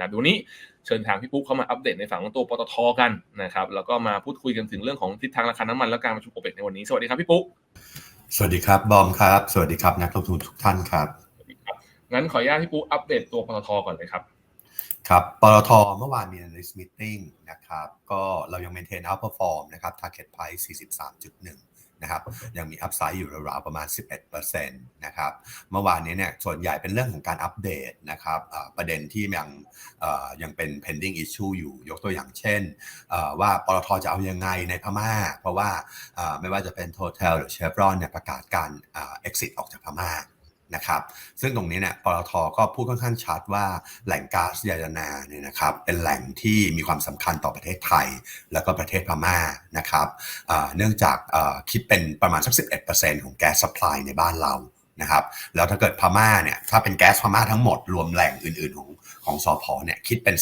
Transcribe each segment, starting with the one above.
นะครับดูนี้เชิญทางพี่ปุ๊กเข้ามาอัปเดตในฝั่งของตัวปตทกันนะครับแล้วก็มาพูดคุยกันถึงเรื่องของทิศทางราคาน้ำมันและการประชุมโอเปกในวันนี้สวัสดีครับพี่ปุ๊กสวัสดีครับบอมครับ สวัสดีครับนักลงทุนทุกท่านครับงั้นขออนุญาตพี่ปุ๊กอัปเดตตัวปตทก่อนเลยครับ ครับปตทเมื่อวานมี analyst meeting นะครับ ก็เรายัง maintain outperform นะครับ target price 43.1 นะครับ ยังมี upside อยู่ราวๆประมาณ 11%นะครับ เมื่อวานนี้เนี่ย ส่วนใหญ่เป็นเรื่องของการอัปเดตนะครับประเด็นที่ยังยังเป็น pending issue อยู่ ยกตัวอย่างเช่น ว่าปตทจะเอายังไงในพม่า เพราะว่าไม่ว่าจะเป็น Total หรือ Chevron เนี่ยประกาศการอ่า exit ออกจากพม่า นะครับซึ่งตรงนี้เนี่ยปตทก็พูดค่อนข้างชัดว่าแหล่งก๊าซยานาเนี่ยนะครับเป็นแหล่งที่มีความสำคัญต่อประเทศไทย แล้วก็ประเทศพม่านะครับเนื่องจากคิดเป็นประมาณสัก 11%ของแก๊สซัพพลายในบ้านเรานะครับแล้วถ้าเกิดพม่าเนี่ยถ้าเป็นแก๊สพม่าทั้งหมดรวมแหล่งอื่น ๆ ของของสอพอเนี่ยคิดเป็น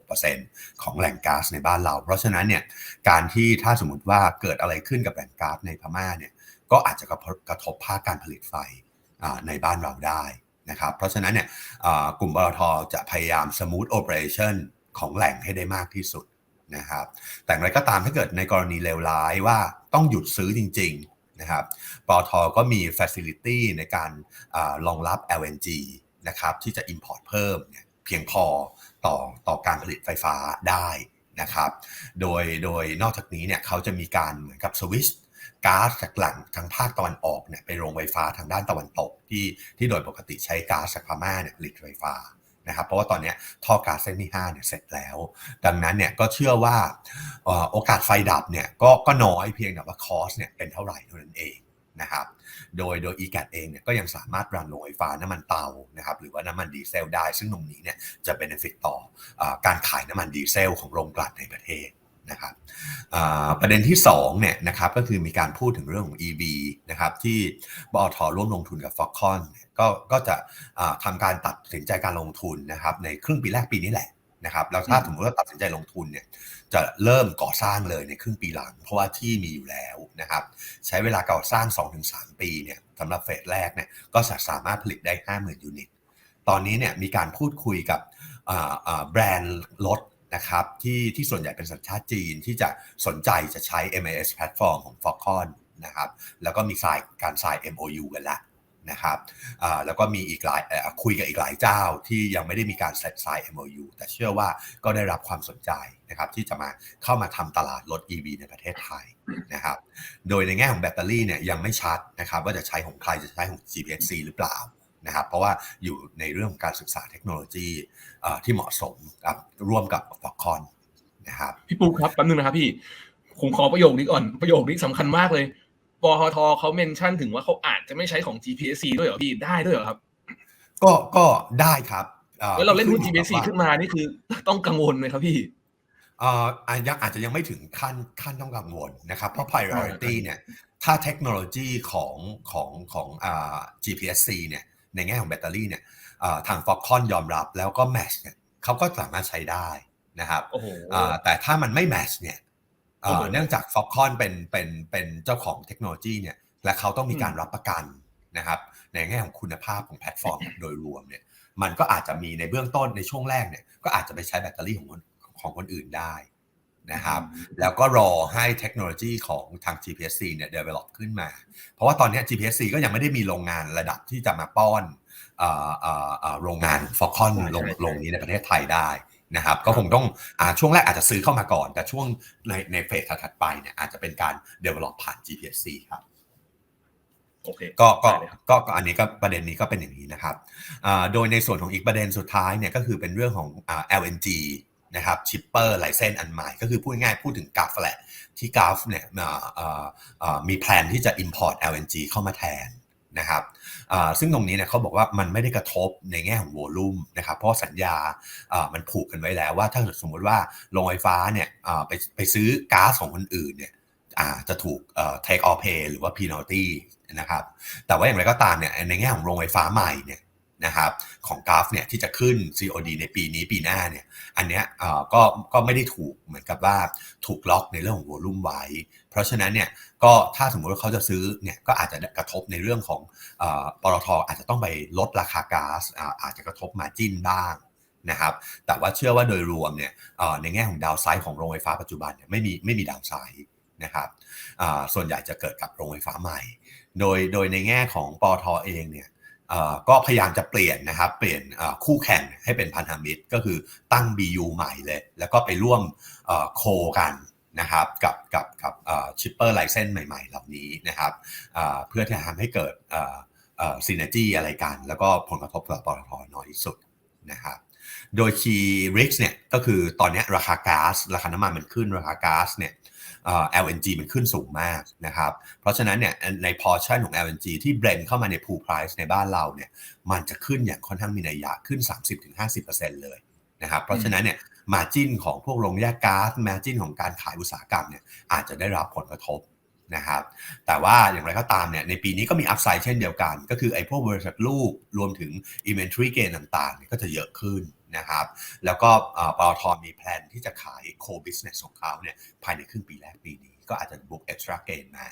15-16%ของแหล่งก๊าซในบ้านเรา เพราะฉะนั้นเนี่ยการที่ถ้าสมมติว่าเกิดอะไรขึ้นกับแหล่งก๊าซในพม่าเนี่ยก็อาจจะกระทบภาคการผลิตไฟ ในบ้านเราได้นะครับเพราะฉะนั้นเนี่ยกลุ่มปตทจะพยายาม smooth operation ของแหล่งให้ได้มากที่สุดนะครับแต่อย่างไรก็ตามถ้าเกิดในกรณีเลวร้ายว่าต้องหยุดซื้อจริงๆนะครับปตทก็มี facility ในการรองรับ LNG นะครับที่จะ import เพิ่มเนี่ยเพียงพอต่อต่อการผลิตไฟฟ้าได้นะครับ โดยโดยนอกจากนี้เนี่ยเขาจะมีการเหมือนกับสวิช ก๊าซจากหลังทางภาคตะวันออกเนี่ยไปโรงไฟฟ้าทางด้านตะวันตกที่ที่โดยปกติใช้ก๊าซจากพม่าเนี่ยผลิตไฟฟ้านะครับเพราะว่าตอนนี้ท่อก๊าซเส้นที่5เนี่ยเสร็จแล้ว ดังนั้นเนี่ยก็เชื่อว่าโอกาสไฟดับเนี่ยก็ก็น้อยเพียงแต่ว่าคอสเนี่ยเป็นเท่าไหร่เท่านั้นเองนะครับโดยโดย e g a t เองเนี่ยก็ยังสามารถรันโรงไฟฟ้าน้ำมันเตานะครับหรือว่าน้ำมันดีเซลได้ ซึ่งตรงนี้เนี่ยจะเป็น benefit ต่ออการขายน้ำมันดีเซลของโรงกลั่นในประเทศ นะครับอ่าประเด็นที่2เนี่ยนะครับก็คือมีการพูดถึงเรื่องของ EV นะครับที่บอทร่วมลงทุนกับ Foxconn เนี่ยก็ก็จะอ่าทำการตัดสินใจการลงทุนนะครับในครึ่งปีแรกปีนี้แหละนะครับแล้วถ้าสมมติว่าตัดสินใจลงทุนเนี่ยจะเริ่มก่อสร้างเลยในครึ่งปีหลัง เพราะว่าที่มีอยู่แล้วนะครับใช้เวลาก่อสร้าง 2-3 ปีเนี่ยสำหรับเฟสแรกเนี่ยก็จะสามารถผลิตได้ 50,000 ยูนิต ตอนนี้เนี่ยมีการพูดคุยกับอ่าอ่าแบรนด์รถ นะครับที่ที่ส่วนใหญ่เป็นสัญชาติจีนที่จะสนใจจะใช้ MAS Platform ของ Foxconn นะครับแล้วก็มีสายการสาย MOU กันแล้วนะครับแล้วก็มีอีกหลายคุยกับอีกหลายเจ้าที่ยังไม่ได้มีการเซ็นสาย MOU แต่เชื่อว่าก็ได้รับความสนใจนะครับที่จะมาเข้ามาทำตลาดรถ EV ในประเทศไทยนะครับ โดยในแง่ของแบตเตอรี่เนี่ยยังไม่ชัดนะครับว่าจะใช้ของใครจะใช้ของ GPC หรือเปล่า นะครับ เพราะว่าอยู่ในเรื่องของการศึกษาเทคโนโลยีเอ่อที่เหมาะสมกับร่วมกับฟอกคอนนะครับพี่ปุ๊กครับแป๊บนึงนะครับพี่ผมขอประโยคนี้ก่อนประโยคนี้สำคัญมากเลยปตทเขาเมนชั่นถึงว่าเขาอาจจะไม่ใช้ของ GPC ด้วยเหรอพี่ได้ด้วยเหรอครับ ก็ก็ได้ครับอ่อแล้วเราเล่นหุ้นขึ้อยู่ GPC กับว่าขึ้นมานี่คือต้องกังวลไหมครับพี่เอ่ออะยังอาจจะยังไม่ถึงขั้นขั้นต้องกังวลนะครับ เพราะ priority เนี่ยถ้าเทคโนโลยีของของของอ่า GPSC เนี่ย ในแง่ของแบตเตอรี่เนี่ยอ่าทาง Foxconn ยอมรับแล้วก็ match เนี่ยเขาก็สามารถใช้ได้นะครับโอ้โหอ่าแต่ถ้ามันไม่ match เนี่ยเอ่อโอ้โหเนื่องจาก Foxconn เป็นเป็นเป็นเจ้าของเทคโนโลยีเนี่ยและเขาต้องมีการรับประกันนะครับในแง่ของคุณภาพของแพลตฟอร์มโดยรวมเนี่ยมันก็อาจจะมีในเบื้องต้นในช่วงแรกเนี่ยก็อาจจะไปใช้แบตเตอรี่ของคนของคนอื่นได้ นะครับแล้วก็รอให้เทคโนโลยีของทาง GPSC เนี่ย develop ขึ้นมา เพราะว่าตอนเนี้ย GPSC ก็ยังไม่ได้มีโรงงานระดับที่จะมาป้อนเอ่อเอ่อเอ่อโรงงาน Foxconn ใช่ใช่ลงใช่ลงนี้ในประเทศไทยได้นะครับ ก็คงต้องอ่าช่วงแรกอาจจะซื้อเข้ามาก่อน แต่ช่วงในในเฟสถัดๆไปเนี่ยอาจจะเป็นการ develop ผ่าน GPSC ครับโอเคก็ก็ได้เลยครับก็ก็อันนี้ก็ประเด็นนี้ก็เป็นอย่างนี้นะครับอ่าโดยในส่วนของอีกประเด็นสุดท้ายเนี่ยก็คือเป็นเรื่องของอ่า LNG นะครับชิปเปอร์ไลเซนอันใหม่ ก็คือพูดง่ายพูดถึงกราฟแหละที่กราฟเนี่ยมีแผนที่จะ import LNG เข้ามาแทนนะครับซึ่งตรงนี้เนี่ยเขาบอกว่ามันไม่ได้กระทบในแง่ของโวลูมนะครับเพราะสัญญามันผูกกันไว้แล้วว่าถ้าเกิดสมมติว่าโรงไฟฟ้าเนี่ยไปไปซื้อก๊าซของคนอื่นเนี่ยจะถูกเอ่อ take or pay หรือว่า penalty นะครับแต่ว่าอย่างไรก็ตามเนี่ยในแง่ของโรงไฟฟ้าใหม่เนี่ย นะครับของกราฟเนี่ยที่จะขึ้น COD ในปีนี้ปีหน้าเนี่ยอันเนี้ยก็ก็ไม่ได้ถูกเหมือนกับว่าถูกล็อกในเรื่องของวอลุ่มไว้ เพราะฉะนั้นเนี่ยก็ถ้าสมมุติว่าเขาจะซื้อเนี่ยก็อาจจะกระทบในเรื่องของอปตทอาจจะต้องไปลดราคาก๊าซอาจจะกระทบมาจิ้นบ้างนะครับแต่ว่าเชื่อว่าโดยรวมเนี่ยในแง่ของดาวไซด์ของโรงไฟฟ้าปัจจุบันเนี่ยไม่มีไม่มีดาวไซด์นะครับส่วนใหญ่จะเกิดกับโรงไฟฟ้าใหม่ โดยโดยในแง่ของปตทเองเนี่ย ก็พยายามจะเปลี่ยนนะครับ เปลี่ยนคู่แข่งให้เป็นพันธมิตรก็คือตั้ง BU ใหม่เลย แล้วก็ไปร่วมโคกันนะครับกับกับกับชิปเปอร์ไลเซนใหม่ ๆ เหล่านี้นะครับเพื่อที่จะทำให้เกิดซีเนจีอะไรกัน แล้วก็ผลกระทบต่อปตทน้อยที่สุดนะครับ โดย Key Risks เนี่ยก็คือตอนนี้ราคาก๊าซราคาน้ำมันมันขึ้นราคาก๊าซเนี่ยเอ่อ LNG มันขึ้นสูงมากนะครับ เพราะฉะนั้นเนี่ยในพอร์ชั่นของ LNG ที่เบรนเข้ามาใน pool price ในบ้านเราเนี่ยมันจะขึ้นอย่างค่อนข้างมีนัยยะขึ้น 30-50%เลยนะครับเพราะฉะนั้นเนี่ยมาจิ้นของพวกโรงแยกก๊าซมาจิ้นของการขายอุตสาหกรรมเนี่ยอาจจะได้รับผลกระทบนะครับแต่ว่าอย่างไรก็ตามเนี่ยในปีนี้ก็มีอัพไซด์เช่นเดียวกัน ก็คือไอ้พวกบริษัทลูกรวมถึง inventory gain ต่างๆเนี่ยก็จะเยอะขึ้น นะครับ แล้วก็เอ่อปตทมีแพลนที่จะขาย core business ของเขาเนี่ยภายในครึ่งปีแรกปีนี้ ก็อาจจะบวก extra gain มา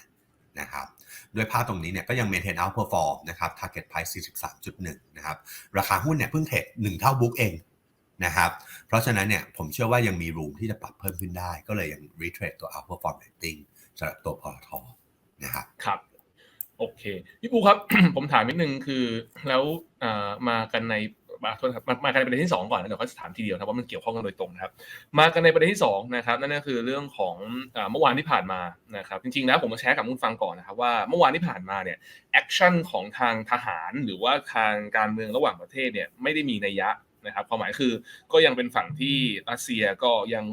นะครับด้วยภาพตรงนี้เนี่ยก็ยัง maintain outperform นะครับ target price 43.1 นะครับ ราคาหุ้นเนี่ยเพิ่งเทรด1เท่าบุ๊กเองนะครับเพราะฉะนั้นเนี่ยผมเชื่อว่ายังมีรูมที่จะปรับเพิ่มขึ้นได้ ก็เลยยัง retrade ตัว outperform rating สำหรับตัวปตทนะครับครับโอเคพี่ปูครับ ผมถามนิดนึงคือแล้วมากันใน มาโทษครับมากันในประเด็นที่สองก่อนนะเดี๋ยวเขาจะถามทีเดียวนะว่ามันเกี่ยวข้องกันโดยตรงนะครับ มากันในประเด็นที่สองนะครับนั่นก็คือเรื่องของเอ่อเมื่อวานที่ผ่านมานะครับจริงๆแล้วผมมาแชร์กับคุณฟังก่อนนะครับว่าเมื่อวานที่ผ่านมาเนี่ยแอคชั่นของทางทหารหรือว่าทางการเมืองระหว่างประเทศเนี่ยไม่ได้มีนัยยะ นะครับความหมายคือก็ยังเป็นฝั่งที่รัสเซียก็ยัง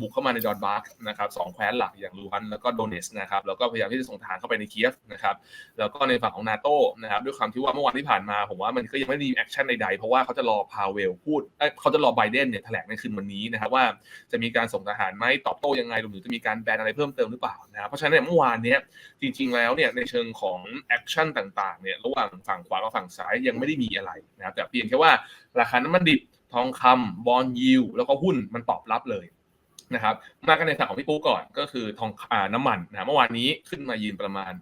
บุกเข้ามาในดอนบาร์กนะครับสองแคว้นหลักอย่างลูฮันแล้วก็โดเนสนะครับแล้วก็พยายามที่จะส่งทหารเข้าไปในเคียฟนะครับแล้วก็ในฝั่งของนาโต้นะครับด้วยความที่ว่าเมื่อวานที่ผ่านมาผมว่ามันก็ยังไม่มีแอคชั่นใดๆ เพราะว่าเขาจะรอพาเวลพูดเขาจะรอไบเดนเนี่ยแถลงในคืนวันนี้นะครับว่าจะมีการส่งทหารไหมตอบโต้ยังไงรวมถึงจะมีการแบนอะไรเพิ่มเติมหรือเปล่านะครับเพราะฉะนั้นเนี่ยเมื่อวานเนี้ยจริง ๆแล้วเนี่ยในเชิงของแอคชั่นต่างๆเนี่ยระหว่างฝั่งขวากับฝั่งซ้ายยังไม่ได้มีอะไรนะครับแต่เพียงแค่ว่า ราคาน้ำมันดิบทองคำบอลยิวแล้วก็หุ้นมันตอบรับเลยนะครับมากันในฝั่งของพี่ปูก่อนก็คือทองอ่าน้ำมันนะเมื่อวานนี้ขึ้นมายืนประมาณ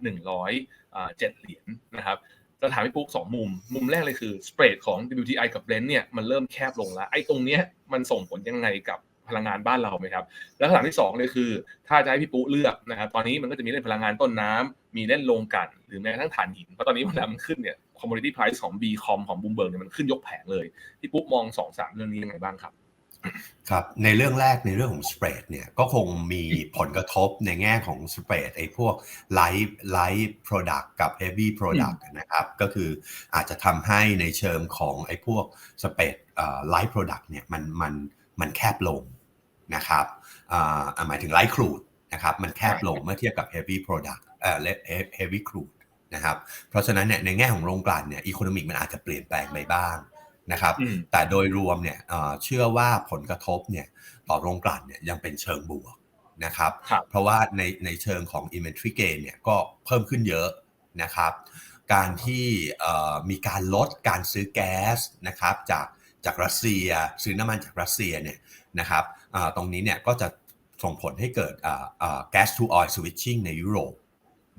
100อ่าเจ็ดเหรียญนะครับจะถามพี่ปุ๊กสองมุม มุมแรกเลยคือสเปรดของ WTI กับ Brent เนี่ยมันเริ่มแคบลงแล้ว ไอ้ตรงเนี้ยมันส่งผลยังไงกับ พลังงานบ้านเราไหมครับ แล้วคำถามที่สองเลยคือ ถ้าจะให้พี่ปุ๊เลือกนะครับ ตอนนี้มันก็จะมีเล่นพลังงานต้นน้ำมีเล่นโรงกลั่นหรือแม้กระทั่งถ่านหิน เพราะตอนนี้เวลามันขึ้นเนี่ย commodity price ของ B com ของ Bloomberg เนี่ยมันขึ้นยกแผงเลย พี่ปุ๊มองสองสามเรื่องนี้ยังไงบ้างครับครับในเรื่องแรกในเรื่องของสเปรดเนี่ยก็คงมีผลกระทบในแง่ของสเปรดไอ้พวกไลท์ไลท์โปรดักต์กับเฮฟวี่โปรดักต์นะครับก็คืออาจจะทำให้ในเชิงของไอ้พวกสเปรดไลท์โปรดักต์เนี่ยมันมันมั นแคบลงนะครับอ่าหมายถึงไลท์ครูดนะครับมันแคบลงเมื่อเทียบกับเฮฟวี่โปรดักต์เอ่อเฮฟวี่ครูดนะครับเพราะฉะนั้นเนี่ยในแง่ของโรงกลั่นเนี่ยอีโคโนมิกมันอาจจะเปลี่ยนแปลงไปบ้างนะครับอืมแต่โดยรวมเนี่ยเอ่อเชื่อว่าผลกระทบเนี่ยต่อโรงกลั่นเนี่ยยังเป็นเชิงบวกนะครับครับเพราะว่าในในเชิงของ inventory gain เนี่ยก็เพิ่มขึ้นเยอะนะครับ การที่เอ่อมีการลดการซื้อแก๊สนะครับจาก จากรัสเซีย ซื้อน้ำมันจากรัสเซียเนี่ยนะครับตรงนี้เนี่ยก็จะส่งผลให้เกิดอ่าอ่า gas to oil switching ในยุโรป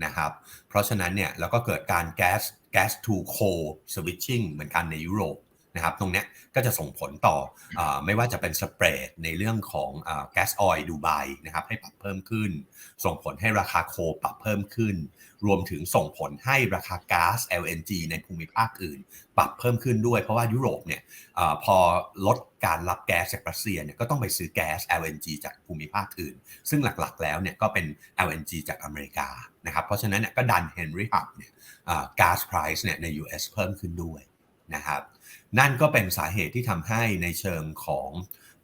นะครับ เพราะฉะนั้นเนี่ยเราก็เกิดการ gas gas to coal switching เหมือนกันในยุโรป นะครับตรงนี้ก็จะส่งผลต่ออไม่ว่าจะเป็นสเปรดในเรื่องของแก๊สออยดูไบนะครับให้ปรับเพิ่มขึ้น ส่งผลให้ราคาโคปรับเพิ่มขึ้น รวมถึงส่งผลให้ราคาก๊าซ LNG ในภูมิภาคอื่น ปรับเพิ่มขึ้นด้วย เพราะว่ายุโรปเนี่ยอพอลดการรับแก๊สจากรัสเซียเนี่ยก็ต้องไปซื้อแก๊ส LNG จากภูมิภาคอื่น ซึ่งหลักๆ แล้วเนี่ยก็เป็น LNG จากอเมริกานะครับเพราะฉะนั้นเนี่ยก็ดัน Henry Hub เนี่ยก๊าซ price เนี่ยใน US เพิ่มขึ้นด้วยนะครับ นั่นก็เป็นสาเหตุที่ทำให้ในเชิงของ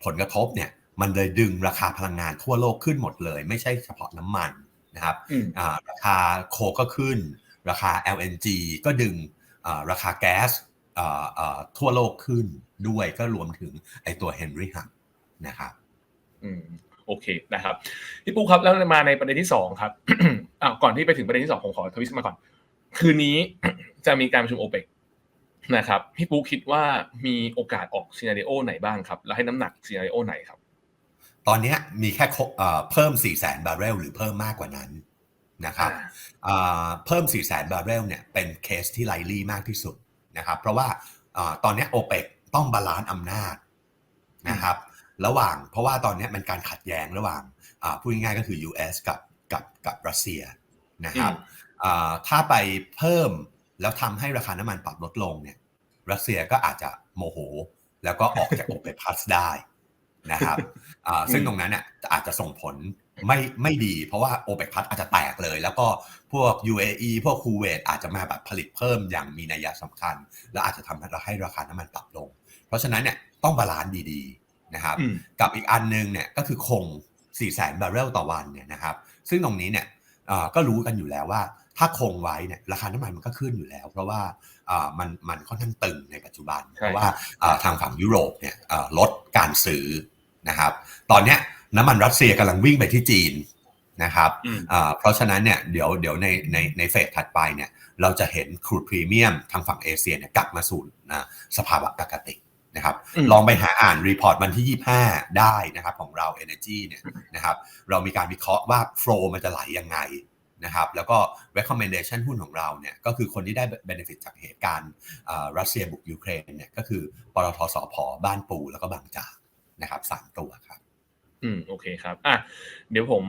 ผลกระทบเนี่ยมันเลยดึงราคาพลังงานทั่วโลกขึ้นหมดเลย ไม่ใช่เฉพาะน้ำมันนะครับอืมอ่าราคาโคก็ขึ้น ราคา LNG ก็ดึงอ่าราคาแก๊สอ่าอ่าทั่วโลกขึ้นด้วยก็รวมถึงไอตัว Henry Hub นะครับอืมโอโอเคนะครับพี่ปุ๊กครับแล้วมาในประเด็นที่สองครับอ้าวก่อนที่ไปถึงประเด็นที่สองผมขอทวิสต์มาก่อน คืนนี้จะมีการประชุมโอเปก นะครับพี่ปุ๊กคิดว่ามีโอกาสออกซีนารีโอไหนบ้างครับ แล้วให้น้ำหนักซีนารีโอไหนครับ ตอนเนี้ยมีแค่ครบเอ่อเพิ่ม4 0 0 0 0 0 บาร์เรลหรือเพิ่มมากกว่านั้นนะครับอ่าเพิ่ม4 0 0 0 0 0 บาร์เรลเนี่ยเป็นเคสที่ไลลี่มากที่สุดนะครับ เพราะว่าอ่าตอนเนี้โอเปกต้องบาลานซ์อำนาจนะครับ ระหว่างเพราะว่าตอนเนี้ยมันการขัดแย้งระหว่างอ่าพูดง่ายๆก็คือ US กับกับกับรัสเซียนะครับอ่าถ้าไปเพิ่มแล้วทำให้ราคาน้ำมันปรับลดลงเนี่ย รัสเซียก็อาจจะโมโห แล้วก็ออกจากโอเปกพลัสได้นะครับอ่าซึ่งตรงนั้นเนี่ยอาจจะส่งผลไม่ไม่ดี เพราะว่าโอเปกพลัสอาจจะแตกเลย แล้วก็พวก UAE พวกคูเวตอาจจะมาแบบผลิตเพิ่มอย่างมีนัยสำคัญ และอาจจะทำให้ราคาน้ำมันปรับลง เพราะฉะนั้นเนี่ยต้องบาลานซ์ดีๆนะครับอืมกับอีกอันหนึงเนี่ยก็คือคง 4 0 0 0 0 0บาร์เรลต่อวันเนี่ยนะครับ ซึ่งตรงนี้เนี่ยเอ่อก็รู้กันอยู่แล้วว่า ถ้าคงไว้เนี่ยราคาน้ำมันมันก็ขึ้นอยู่แล้ว เพราะว่าเอ่อ มันมันค่อนข้างตึงในปัจจุบันใช่เพราะว่าเอ่อทางฝั่งยุโรปเนี่ยเอ่อลดการซื้อนะครับ ตอนเนี้ยน้ำมันรัสเซียกำลังวิ่งไปที่จีนนะครับอืมอ่าเพราะฉะนั้นเนี่ยเดี๋ยวเดี๋ยวในในในเฟสถัดไปเนี่ยเราจะเห็นครูดพรีเมียมทางฝั่งเอเชียเนี่ยกลับมาสู่นะสภาวะปกตินะครับอืมลองไปหาอ่านรีพอร์ตวันที่ 25 ได้นะครับของเรา Energy เนี่ยนะครับเรามีการวิเคราะห์ว่าโฟล์มันจะไหลยังไง นะครับแล้วก็ recommendation หุ้นของเราเนี่ยก็คือคนที่ได้ benefit จากเหตุการณ์อ่ารัสเซียบุกยูเครนเนี่ยก็คือปตทสพบ้านปูแล้วก็บางจากนะครับสามตัวครับอืมโอเคครับอะเดี๋ยวผม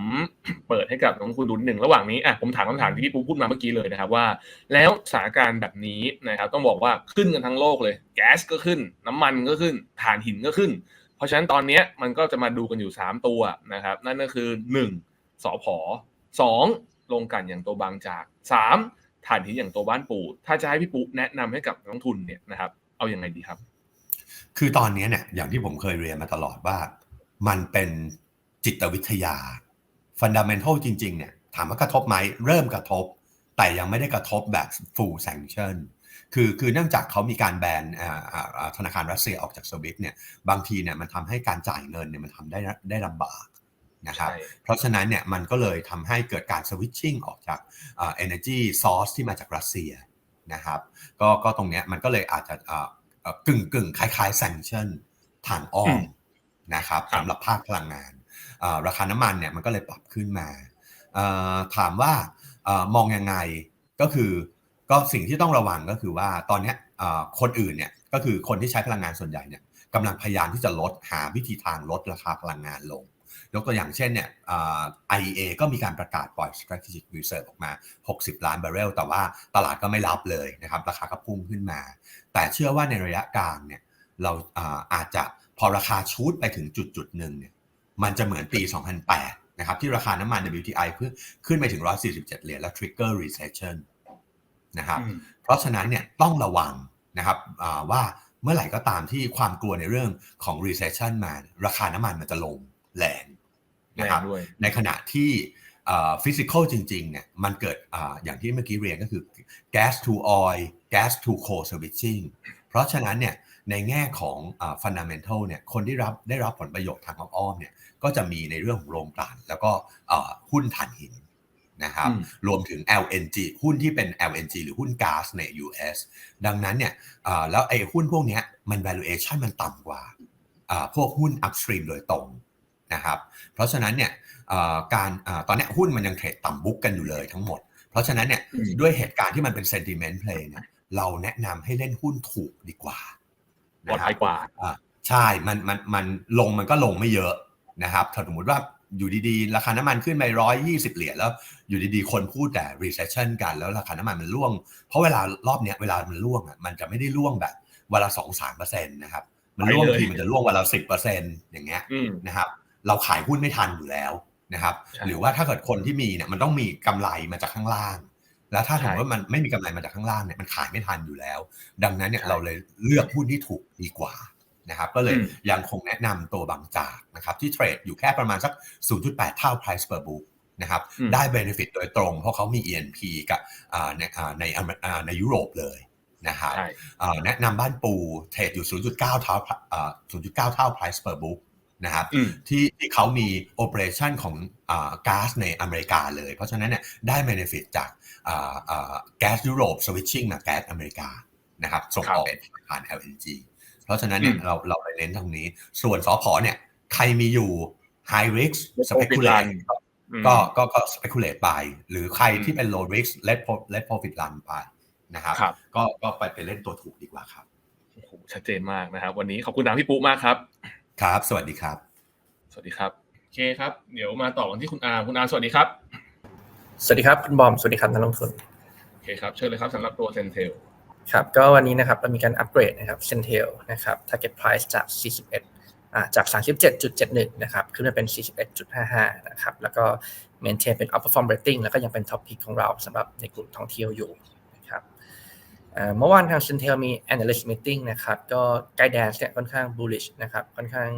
เปิดให้กับน้องคุณดุนหนึ่งระหว่างนี้อะผมถามคำถามที่พี่ปูพูดมาเมื่อกี้เลยนะครับว่า แล้วสถานการณ์แบบนี้นะครับต้องบอกว่าขึ้นกันทั้งโลกเลย แก๊สก็ขึ้น น้ำมันก็ขึ้นถ่านหินก็ขึ้น เพราะฉะนั้นตอนเนี้ยมันก็จะมาดูกันอยู่ 3 ตัวนะครับ นั่นก็คือ 1สอพอสอง ลงกันอย่างตัวบางจากสามถ่านหินอย่างตัวบ้านปูถ้าจะให้พี่ปูแนะนำให้กับนักลงทุนเนี่ยนะครับ เอาอย่างไงดีครับ คือตอนนี้เนี่ยอย่างที่ผมเคยเรียนมาตลอดว่า มันเป็นจิตวิทยาฟันดัมเมนทัลจริง ๆ เนี่ยถามว่ากระทบไหมเริ่มกระทบ แต่ยังไม่ได้กระทบแบบ full sanction คือคือเนื่องจากเขามีการแบนธนาคารรัสเซียออกจากสวิตเนี่ยบางทีเนี่ยมันทำให้การจ่ายเงินเนี่ยมันทำได้ได้ลำบาก นะครับใช่เพราะฉะนั้นเนี่ยมันก็เลยทำให้เกิดการสวิตชิ่งออกจากอ่า energy source ที่มาจากรัสเซียนะครับก็ก็ตรงเนี้ยมันก็เลยอาจจะอ่าเอ่อกึ่งกึ่งคล้ายๆ sanction ทางอ้ออืมมนะครับครับสำหรับภาคพลังงานอ่าราคาน้ำมันเนี่ยมันก็เลยปรับขึ้นมาเอ่อถามว่าเอ่อมองยังไงก็คือก็สิ่งที่ต้องระวังก็คือว่าตอนเนี้ยเอ่อคนอื่นเนี่ยก็คือคนที่ใช้พลังงานส่วนใหญ่เนี่ยกำลังพยายามที่จะลดหาวิธีทางลดราคาพลังงานลง ยกตัวอย่างเช่นเนี่ยอ่า IEA ก็มีการประกาศปล่อย strategic reserve ออกมา 60 ล้านบาร์เรล แต่ว่าตลาดก็ไม่รับเลยนะครับ ราคาก็พุ่งขึ้นมา แต่เชื่อว่าในระยะกลางเนี่ยเราอาอาจจะพอราคาชูดไปถึงจุดจุดหนึ่งเนี่ยมันจะเหมือนปี 2008 นะครับ ที่ราคาน้ำมัน WTI เพิ่งขึ้นไปถึง 147 เหรียญแล้ว trigger recession นะครับอืมเพราะฉะนั้นเนี่ยต้องระวังนะครับอ่าว่าเมื่อไหร่ก็ตามที่ความกลัวในเรื่องของ recession มา ราคาน้ำมันมันจะลงแรงแร นะครับงด้วยในขณะที่ฟิสิกอลจริงๆเนี่ยมันเกิดอาอย่างที่เมื่อกี้เรียนก็คือ gas to oil gas to coal switching เพราะฉะนั้นเนี่ยในแง่ของฟันดัมเมนทัลเนี่ยคนที่รับได้รับผลประโยชน์ทางอ้อมๆเนี่ยก็จะมีในเรื่องของโรงกลั่นแล้วก็อ่าหุ้นถ่านหินนะครับอืมรวมถึง LNG หุ้นที่เป็น LNG หรือหุ้นก๊าซใน US ดังนั้นเนี่ยอ่าแล้วไอ้หุ้นพวกเนี้ยมัน valuation มันต่ำกว่าอ่าพวกหุ้น upstream โดยตรง นะครับ เพราะฉะนั้นเนี่ยเอ่อการเอ่อตอนเนี้ยหุ้นมันยังเทรดต่ำบุ๊กกันอยู่เลยทั้งหมด เพราะฉะนั้นเนี่ยอืมด้วยเหตุการณ์ที่มันเป็น sentiment play เนี่ยเราแนะนำให้เล่นหุ้นถูกดีกว่าปลอดนะครัภัยกว่าอ่าใช่ มันมันมันลงมันก็ลงไม่เยอะนะครับถ้าสมมติว่าอยู่ดีๆ ราคาน้ำมันขึ้นไปร้อยยี่สิบเหรียญแล้ว อยู่ดีๆ คนพูดแต่ recession กันแล้วราคาน้ำมันมันร่วง เพราะเวลารอบเนี้ยเวลามันร่วงอะมันจะไม่ได้ร่วงแบบวันละสองสามเปอร์เซ็นต์นะครับ มันร่วงไปเลยทีมันจะร่วงวันละสิบเปอร์เซ็นต์อย่างเงี้ยอืมนะครับ เราขายหุ้นไม่ทันอยู่แล้วนะครับใช่หรือว่าถ้าเกิดคนที่มีเนี่ยมันต้องมีกำไรมาจากข้างล่าง แล้วถ้าใช่ถือว่ามันไม่มีกำไรมาจากข้างล่างเนี่ยมันขายไม่ทันอยู่แล้ว ดังนั้นเนี่ยใช่เราเลยเลือกหุ้นที่ถูกดีกว่านะครับ ก็เลยอืมยังคงแนะนำตัวบางจากนะครับที่เทรดอยู่แค่ประมาณสัก 0.8 เท่า price per book นะครับอืมได้ benefit โดยตรง เพราะเขามี ENP กับอ่าในอ่าในอเมริอ่าในยุโรปเลยนะครับใช่อ่าแนะนำบ้านปูเทรดอยู่ 0.9 เท่าอ่า0.9 เท่า price per book นะครับอืมที่ที่เขามีโอเปอเรชันของอาก๊าซในอเมริกาเลย เพราะฉะนั้นเนี่ยได้ benefit จากอ่าอ่าแก๊สยุโรป switching มาแก๊สอเมริกานะครับส่งออกผ่าน LNG เพราะฉะนั้นเนี่ยอืมเราเราไปเน้นตรงนี้ ส่วนสอพอเนี่ยใครมีอยู่ high risk Low profit speculate run อืมก็ก็ก็ speculate ไป หรือใครที่อืมเป็น low risk let pro- let profit run ไปนะครับครับก็ก็ไปไปเล่นตัวถูกดีกว่าครับโอ้โหชัดเจนมากนะครับ วันนี้ขอบคุณน้ำพี่ปุ๊มากครับ ครับ สวัสดีครับ สวัสดีครับโอเคครับ เดี๋ยวมาต่อกันที่คุณอาร์มคุณอาร์มสวัสดีครับ สวัสดีครับคุณบอมสวัสดีครับนักลงทุนโอเคครับเชิญเลยครับสำหรับตัวเซนเทลครับก็วันนี้นะครับเรามีการอัปเกรดนะครับ Centel นะครับ target price จาก 41อ่าจาก 37.71 นะครับขึ้นมาเป็น 41.55 นะครับ แล้วก็ maintain เป็น outperform rating แล้วก็ยังเป็น top pick ของเราสำหรับในกลุ่มท่องเที่ยวอยู่นะครับอ่า เมื่อวานทาง Centel มี analyst meeting นะครับ ก็ guidance เนี่ยค่อนข้าง bullish นะครับ ค่อนข้าง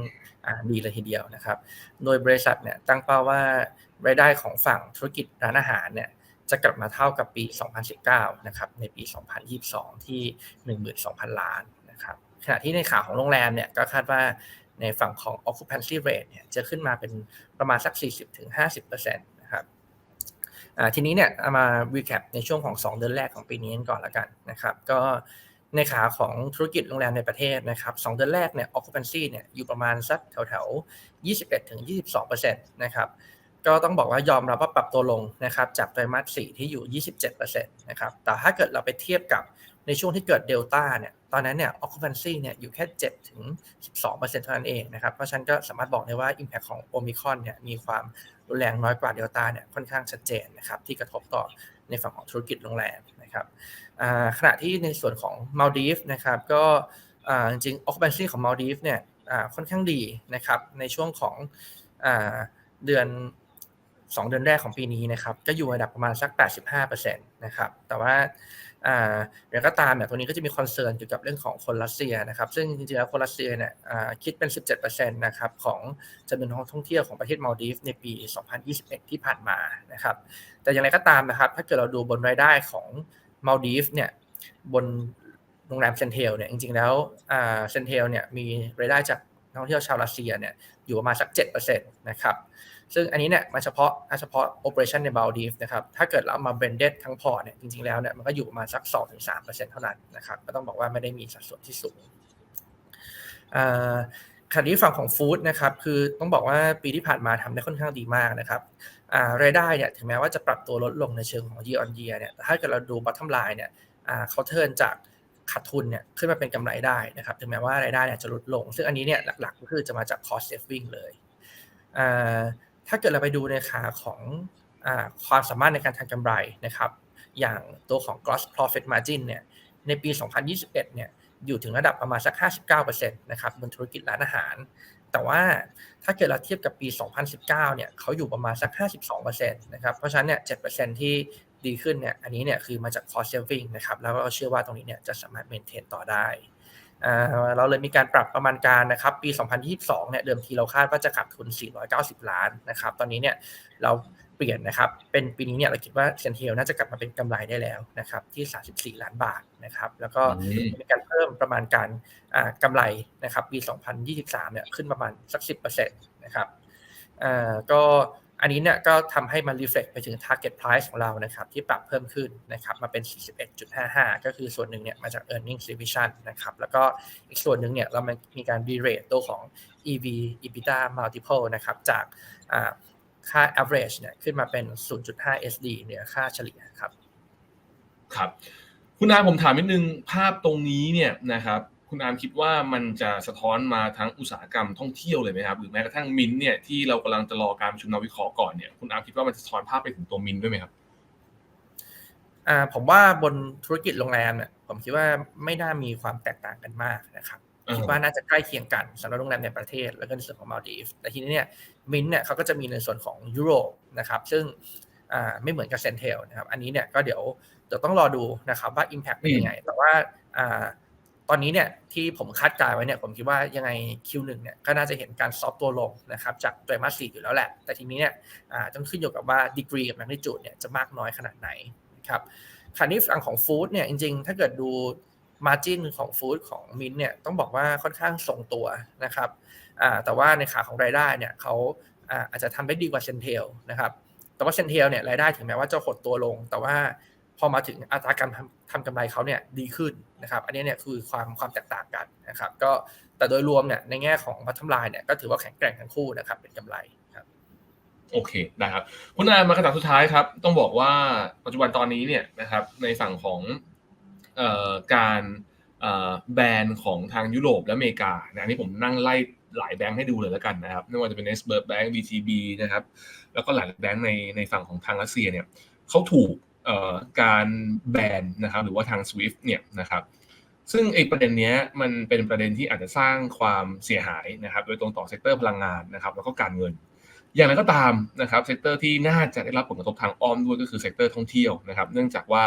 ดีเลยทีเดียวนะครับ โดยบริษัทเนี่ยตั้งเป้าว่ารายได้ของฝั่งธุรกิจร้านอาหารเนี่ยจะกลับมาเท่ากับปี 2019 นะครับ ในปี 2022 ที่ 12,000 ล้านนะครับ ขณะที่ในข่าวของโรงแรมเนี่ยก็คาดว่าในฝั่งของ occupancy rate เนี่ยจะขึ้นมาเป็นประมาณสัก 40-50%น ทีนี้เนี่ยเอามา recap ในช่วงของ 2 เดือนแรกของปีนี้กันก่อนละกันนะครับก็ในขาของธุรกิจโรงแรมในประเทศนะครับ2เดือนแรกเนี่ย occupancy เนี่ยอยู่ประมาณสักแถวๆ21-22%นะครับก็ต้องบอกว่ายอมรับว่าปรับตัวลงนะครับจากไตรมาส 4 ที่อยู่ 27%นะครับแต่ถ้าเกิดเราไปเทียบกับในช่วงที่เกิดเดลต้าเนี่ยตอนนั้นเนี่ย occupancy เนี่ยอยู่แค่7ถึง12%เท่านั้นเองนะครับเพราะฉะนั้นก็สามารถบอกได้ว่า impact ของโอมิคอนเนี่ยมีความ รุนแรงน้อยกว่าเดลต้าเนี่ยค่อนข้างชัดเจนนะครับที่กระทบต่อในฝั่งของธุรกิจโรงแรมนะครับขณะที่ในส่วนของมาลดีฟนะครับก็จริงๆ occupancy ของมาลดีฟเนี่ยค่อนข้างดีนะครับในช่วงของอเดือน 2 เดือนแรกของปีนี้นะครับก็อยู่ระดับประมาณสัก 85%นะครับแต่ว่า อ่าอย่างก็ตามเนี่ยตัวนี้ก็จะมีคอนเซิร์นเกี่ยวกับเรื่องของคนรัสเซียนะครับ ซึ่งจริงๆแล้วคนรัสเซียเนี่ยอ่าคิดเป็น 17%นะครับของจำนวนนักท่องเที่ยวของประเทศมาลดีฟในปี 2021 ที่ผ่านมานะครับ แต่อย่างไรก็ตามนะครับ ถ้าเกิดเราดูบนรายได้ของมาลดีฟเนี่ยบนโรงแรมเซนเทลเนี่ยจริงๆแล้วอ่าเซนเทลเนี่ยมีรายได้จากนักท่องเที่ยวชาวรัสเซียเนี่ยอยู่ประมาณสัก 7%นะครับ ซึ่งอันนี้เนี่ยมาเฉพาะเฉพาะ operation ใน Maldives นะครับถ้าเกิดเรามา blended ทั้งพอร์ตเนี่ยจริงๆแล้วเนี่ยมันก็อยู่ประมาณสัก 2-3%เท่านั้นนะครับก็ต้องบอกว่าไม่ได้มีสัดส่วนที่สูงอ่าขณะที่ฝั่งของฟู้ดนะครับคือต้องบอกว่าปีที่ผ่านมาทำได้ค่อนข้างดีมากนะครับอ่ารายได้เนี่ยถึงแม้ว่าจะปรับตัวลดลงในเชิงของ year on year เนี่ยแต่ถ้าเกิดเราดู bottom line เนี่ยอ่าเขาเทิร์นจากขาดทุนเนี่ยขึ้นมาเป็นกำไรได้นะครับถึงแม้ว่ารายได้เนี่ยจะลดลง ซึ่งอันนี้เนี่ยหลักๆก็คือจะมาจาก cost saving เลย ถ้าเกิดเราไปดูในขาของอความสามารถในการทำกำไรนะครับ อย่างตัวของ gross profit margin เนี่ย ในปี 2021 เนี่ย อยู่ถึงระดับประมาณสัก 59%นะครับบนธุรกิจร้านอาหาร แต่ว่าถ้าเกิดเราเทียบกับปี 2019 เนี่ยเขาอยู่ประมาณสัก 52%นะครับ เพราะฉะนั้นเนี่ย 7%ที่ดีขึ้นเนี่ย อันนี้เนี่ยคือมาจาก cost saving นะครับ แล้วก็เชื่อว่าตรงนี้เนี่ยจะสามารถ maintain ต่อได้ เราเลยมีการปรับประมาณการนะครับปี 2022 เนี่ยเดิมทีเราคาดว่าจะขาดทุน 490 ล้านนะครับตอนนี้เนี่ยเราเปลี่ยนนะครับเป็นปีนี้เนี่ยเราคิดว่าเซนเทลน่าจะกลับมาเป็นกำไรได้แล้วนะครับที่ 34 ล้านบาทนะครับแล้วก็มีการเพิ่มประมาณการกำไรนะครับปี 2023 เนี่ยขึ้นประมาณสัก 10%นะครับก็ อันนี้เนี่ยก็ทำให้มัน reflect ไปถึง target price ของเรานะครับที่ปรับเพิ่มขึ้นนะครับมาเป็น 41.55 ก็คือส่วนหนึ่งเนี่ยมาจาก earnings revision นะครับแล้วก็อีกส่วนหนึ่งเนี่ยเรามีการ re-rate ตัวของ EV EBITDA multiple นะครับจากค่า average เนี่ยขึ้นมาเป็น 0.5 SD เนี่ยค่าเฉลี่ยครับ ครับ คุณอาผมถามนิดนึงภาพตรงนี้เนี่ยนะครับ คุณอามคิดว่ามันจะสะท้อนมาทั้งอุตสาหกรรมท่องเที่ยวเลยไหมครับหรือแม้กระทั่งมินเนี่ยที่เรากำลังจะรอการประชุมนักวิเคราะห์ก่อนเนี่ยคุณอามคิดว่ามันจะสะท้อนภาพไปถึงตัวมินด้วยไหมครับอ่าผมว่าบนธุรกิจโรงแรมเนี่ยผมคิดว่าไม่น่ามีความแตกต่างกันมากนะครับคิดว่าน่าจะใกล้เคียงกันสำหรับโรงแรมในประเทศ แล้วก็ในส่วนของมาลดีฟแต่ทีนี้เนี่ยมินเนี่ยเขาก็จะมีในส่วนของยุโรปนะครับ ซึ่งอ่าไม่เหมือนกับเซนเทลนะครับ อันนี้เนี่ยก็เดี๋ยวเดี๋ยวต้องรอดูนะครับว่า Impact เป็นยังไง แต่ว่าอ่า ตอนนี้เนี่ยที่ผมคาดการณ์ไว้เนี่ยผมคิดว่ายังไง Q1 เนี่ยก็น่าจะเห็นการซอฟตัวลงนะครับจากไตรมาส4อยู่แล้วแหละ แต่ทีนี้เนี่ยต้องขึ้นอยู่กับว่าดีกรีกับแมกนิจูดเนี่ยจะมากน้อยขนาดไหนนะครับขณะนี้ฝั่งของฟู้ดเนี่ยจริงๆ ถ้าเกิดดูมาจินของฟู้ดของมินเนี่ยต้องบอกว่าค่อนข้างทรงตัวนะครับแต่ว่าในขาของรายได้เนี่ยเขาอาจจะทำได้ดีกว่าเซนเทลนะครับแต่ว่าเซนเทลเนี่ยรายได้ถึงแม้ว่าจะหดตัวลง แต่ว่า อมาถึงอัตราการทำกำไรเขาเนี่ยดีขึ้นนะครับ อันนี้เนี่ยคือความความแตกต่างกันนะครับ ก็แต่โดยรวมเนี่ยในแง่ของบัตทอมไลน์เนี่ยก็ถือว่าแข็งแกร่งทั้งคู่นะครับเป็นกำไรครับโอเคได้ครับคุณอามมาคำถามสุดท้ายครับ ต้องบอกว่าปัจจุบันตอนนี้เนี่ยนะครับในฝั่งของเอ่อการเอ่อแบรนด์ของทางยุโรปและอเมริกานะนี่ผมนั่งไล่หลายแบงค์ให้ดูเลยแล้วกันนะครับไม่ว่าจะเป็น s b e r Bank BTB นะครับ แล้วก็หลายแบงค์ในในฝั่งของทางรัสเซียเนี่ยเขาถูก การแบนนะครับหรือว่าทาง SWIFT เนี่ยนะครับซึ่งไอ้ประเด็นนี้มันเป็นประเด็นที่อาจจะสร้างความเสียหายนะครับโดยตรงต่อเซกเตอร์พลังงานนะครับแล้วก็การเงิน อย่างไรก็ตามนะครับเซกเตอร์ที่น่าจะได้รับผลกระทบทางอ้อมด้วยก็คือเซกเตอร์ท่องเที่ยวนะครับเนื่องจากว่า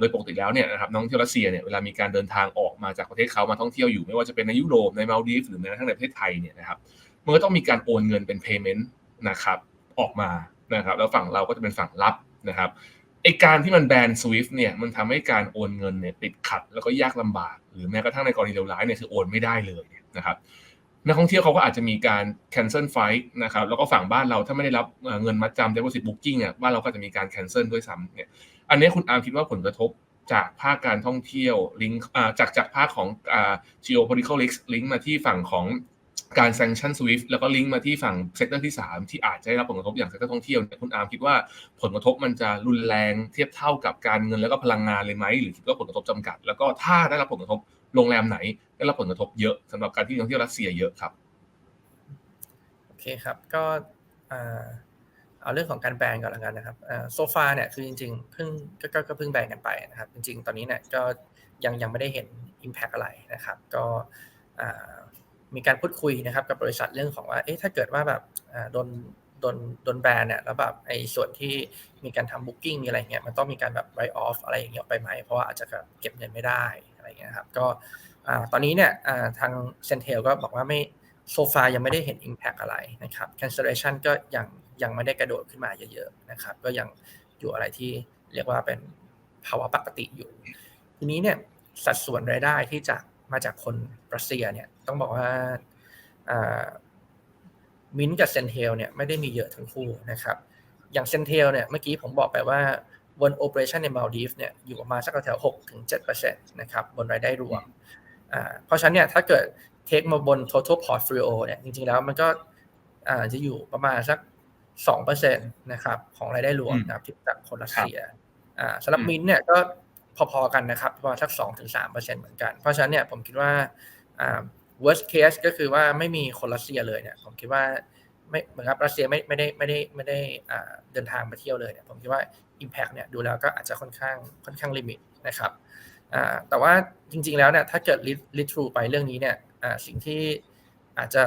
โดยปกติแล้วเนี่ยนะครับนักท่องเที่ยวรัสเซียเนี่ยเวลามีการเดินทางออกมาจากประเทศเขามาท่องเที่ยวอยู่ไม่ว่าจะเป็นในยุโรปในมาลดีฟหรือแม้กระทั่งในประเทศไทยเนี่ยนะครับมันก็ต้องมีการโอนเงินเป็น payment นะครับออกมานะครับแล้วฝั่งเราก็จะเป็นฝั่งรับนะครับ อการที่มันแบน SWIFT เนี่ยมันทำให้การโอนเงินเนี่ยติดขัดแล้วก็ยากลำบาก หรือแม้กระทั่งในกรณีเลวร้ายเนี่ยคือโอนไม่ได้เลยนะครับนักท่องเที่ยวเขาก็อาจจะมีการ cancel flight นะครับแล้วก็ฝั่งบ้านเราถ้าไม่ได้รับเงินมัดจำ deposit booking อะบ้านเราก็จะมีการ cancel ด้วยซ้ำเนี่ยอันนี้คุณอาร์มคิดว่าผลกระทบจากภาคการท่องเที่ยวลิงก์จากจากภาคของอ่า geopolitical risk ลิงก์มาที่ฝั่งของ การ sanction swift แล้วก็ลิงก์มาที่ฝั่งเซกเตอร์ที่ 3 ที่อาจจะได้รับผลกระทบอย่างเซกเตอร์ท่องเที่ยวเนี่ยคุณอาร์มคิดว่าผลกระทบมันจะรุนแรงเทียบเท่ากับการเงินแล้วก็พลังงานเลยไหมหรือคิดว่าผลกระทบจำกัด แล้วก็ถ้าได้รับผลกระทบโรงแรมไหน ได้รับผลกระทบเยอะสำหรับการที่ท่องเที่ยวรัสเซียเยอะครับโอเคครับก็เอาเรื่องของการแบนก่อนแล้วกันนะครับโซฟาเนี่ยคือจริงๆเพิ่งก็ก็เพิ่งแบนกันไปนะครับจริง ๆ ตอนนี้เนี่ยก็ยังยังไม่ได้เห็น Impact อะไรนะครับ ก็ มีการพูดคุยนะครับกับบริษัทเรื่องของว่าเอ๊ะถ้าเกิดว่าแบบโดนโดนโดนแบนเนี่ยแล้วแบบไอ้ส่วนที่มีการทำบุ๊กิ้งมีอะไรเงี้ยมันต้องมีการแบบ write off อะไรอย่างเงี้ยไปไหมเพราะว่าอาจจะแบบเก็บเงินไม่ได้อะไรเงี้ยครับก็ตอนนี้เนี่ยทางเซนเทลก็บอกว่าไม่โซฟายังไม่ได้เห็น Impact อะไรนะครับ cancellation ก็ยังยังไม่ได้กระโดดขึ้นมาเยอะๆนะครับ ก็ยังอยู่อะไรที่เรียกว่าเป็นภาวะปกติอยู่ ทีนี้เนี่ยสัดส่วนรายได้ที่จะ มาจากคนรัสเซียเนี่ยต้องบอกว่ามินกับเซนเทลเนี่ยไม่ได้มีเยอะทั้งคู่นะครับ อย่างเซนเทลเนี่ยเมื่อกี้ผมบอกไปว่าบน operation ในมาลดีฟเนี่ยอยู่ประมาณสักแถว6ถึง7%นะครับบนรายได้รวมอ่าเพราะฉะนั้นเนี่ยถ้าเกิดเทคมาบน total portfolio เนี่ยจริงๆแล้วมันก็อ่าจะอยู่ประมาณสัก2%นะครับของรายได้รวมนะครับที่จากคนรัสเซียอ่าสำหรับมินเนี่ยก็ พอๆกันนะครับประมาณสัก2-3%เหมือนกัน เพราะฉะนั้นเนี่ยผมคิดว่า worst case ก็คือว่าไม่มีคนรัสเซียเลยเนี่ยผมคิดว่าไม่เหมือนกับรัสเซียไม่ไม่ได้ไม่ได้ไม่ได้เดินทางมาเที่ยวเลยเนี่ยผมคิดว่า impact เนี่ยดูแล้วก็อาจจะค่อนข้างค่อนข้างลิมิตนะครับแต่ว่าจริงๆแล้วเนี่ยถ้าเกิด read through ไปเรื่องนี้เนี่ยสิ่งที่อาจจะ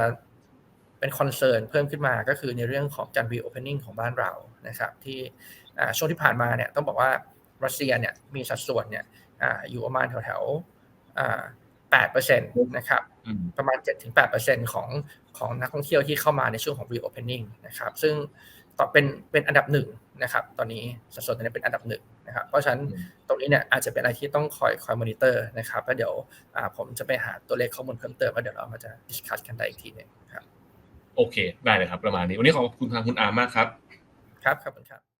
เป็นคอนเซิร์นเพิ่มขึ้นมาก็คือในเรื่องของการ reopening ของบ้านเรานะครับที่ช่วงที่ผ่านมาเนี่ยต้องบอกว่า รัสเซียเนี่ยมีสัดส่วนเนี่ยอ่าอยู่ประมาณแถวๆอ่า8%นะครับประมาณ7-8%ของของนักท่องเที่ยวที่เข้ามาในช่วงของ reopening นะครับซึ่งต่อเป็นเป็นอันดับหนึ่งนะครับตอนนี้สัดส่วนตอนนี้เป็นอันดับหนึ่งนะครับเพราะฉะนั้นตรงนี้เนี่ยอาจจะเป็นอะไรที่ต้องคอยคอยมอนิเตอร์นะครับแล้วเดี๋ยวผมจะไปหาตัวเลขข้อมูลเพิ่มเติมแล้วเดี๋ยวเรามาจะ discuss กันได้อีกทีหนึงครับโอเค ได้เลยครับประมาณนี้วันนี้ขอบคุณทางคุณอาร์มากครับ ครับขอบคุณครับ